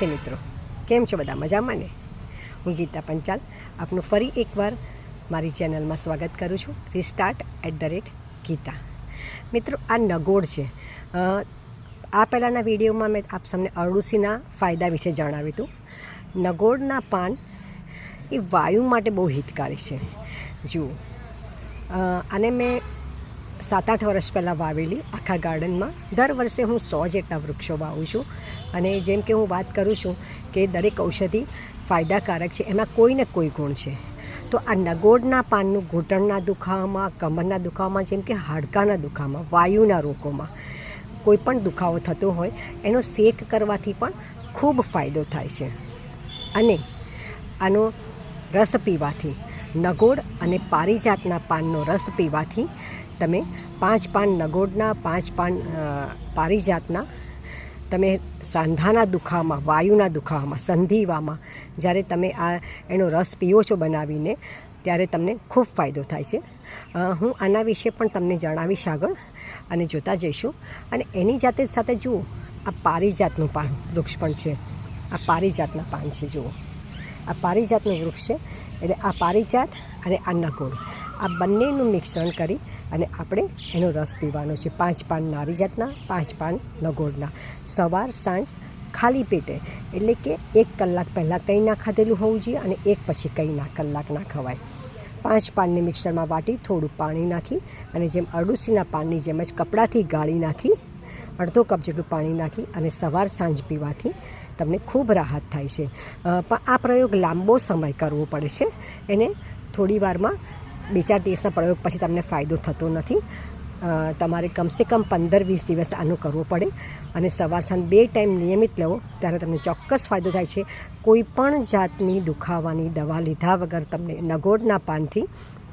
નમસ્તે મિત્રો. કેમ છો બધા? મજામાં ને? હું ગીતા પંચાલ આપનું ફરી એકવાર મારી ચેનલમાં સ્વાગત કરું છું. Restart at the rate Geeta. મિત્રો, આ નગોડ છે. આ પહેલાંના વિડીયોમાં મેં આપ સમને અરડુસીના ફાયદા વિશે જણાવ્યું હતું. નગોળના પાન એ વાયુ માટે બહુ હિતકારી છે. જુઓ. આને મેં સાત આઠ વર્ષ પહેલાં વાવેલી આખા ગાર્ડનમાં. દર વર્ષે હું સો જેટલા વૃક્ષો વાવું છું. અને જેમ કે હું વાત કરું છું કે દરેક ઔષધિ ફાયદાકારક છે, એમાં કોઈ ને કોઈ ગુણ છે. તો આ નગોડના પાનનું, ઘૂંટણના દુખાવામાં, કમરના દુખાવામાં, જેમ કે હાડકાના દુખાવામાં વાયુના રોગોમાં કોઈ પણ દુખાવો થતો હોય, એનો શેક કરવાથી પણ ખૂબ ફાયદો થાય છે. અને આનો રસ પીવાથી નગોડ અને પારિજાતના પાનનો રસ પીવાથી તમે પાંચ પાન નગોડના, પાંચ પાન પારિજાતના, તમે સાંધાના દુખાવામાં, વાયુના દુખાવામાં, સંધિવામાં, જ્યારે તમે આ એનો રસ પીવો છો બનાવીને, ત્યારે તમને ખૂબ ફાયદો થાય છે. હું આના વિશે પણ તમને જણાવીશ આગળ અને જોતા જઈશું. અને એની જાતે સાથે જુઓ, આ પારિજાતનું પાન વૃક્ષ પણ છે. આ પારિજાતના પાન છે, જુઓ. આ પારિજાતનું વૃક્ષ છે, એટલે આ પારિજાત અને આ નગોળ. આ બંનેનું મિશ્રણ કરી અને આપણે એનો રસ પીવાનો છે. પાંચ પાન નારીજાતના પાંચ પાન નગોળના. સવાર, સાંજ, ખાલી પેટે. એટલે કે એક કલાક પહેલાં કંઈ ના ખાધેલું હોવું જોઈએ અને એક પછી કંઈ ના કલાક ના ખવાય. પાંચ પાનને મિક્સરમાં વાટી થોડું પાણી નાખી અને જેમ અરડુસીના પાનની જેમ જ કપડાથી ગાળી નાખી, અડધો કપ જેટલું પાણી નાખી અને સવાર, સાંજ પીવાથી તમને ખૂબ રાહત થાય છે. પણ આ પ્રયોગ લાંબો સમય કરવો પડે છે. એને થોડી વારમાં બે ચાર દિવસના પ્રયોગ પછી તમને ફાયદો થતો નથી. તમારે કમસે કમ પંદર વીસ દિવસ આનું કરવું પડે અને સવાર સાંજ બે ટાઈમ નિયમિત લેવો ત્યારે તમને ચોક્કસ ફાયદો થાય છે. કોઈ પણ જાતની દુખાવાની દવા લીધા વગર તમને નગોડના પાનથી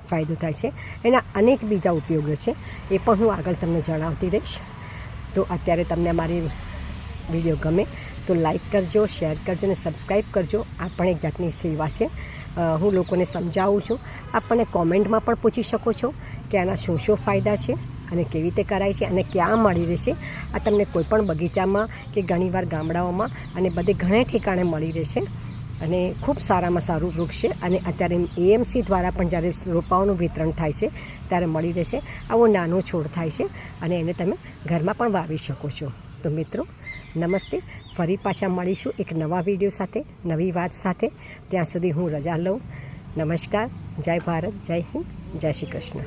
ફાયદો થાય છે. એના અનેક બીજા ઉપયોગો છે. એ પણ હું આગળ તમને જણાવતી રહીશ. તો અત્યારે તમને મારી વીડિયો ગમે તો લાઈક કરજો, શેર કરજો અને સબસ્ક્રાઈબ કરજો. આ પણ એક જાતની સેવા છે. હું લોકોને સમજાવું છું. આપણને કોમેન્ટમાં પણ પૂછી શકો છો કે આના શું શું ફાયદા છે અને કેવી રીતે કરાય છે અને ક્યાં મળી રહેશે. આ તમને કોઈપણ બગીચામાં કે ઘણીવાર ગામડાઓમાં અને બધે ઘણે ઠેકાણે મળી રહેશે. અને ખૂબ સારામાં સારું વૃક્ષ છે અને અત્યારે એએમસી દ્વારા પણ જ્યારે રોપાઓનું વિતરણ થાય છે ત્યારે મળી રહેશે. આવો નાનો છોડ થાય છે અને એને તમે ઘરમાં પણ વાવી શકો છો. તો મિત્રો, નમસ્તે. ફરી પાછા મળીશું એક નવા વીડિયો સાથે, નવી વાત સાથે. ત્યાં સુધી હું રજા લઉં. નમસ્કાર. જય ભારત, જય હિન્દ, જય શ્રી કૃષ્ણ.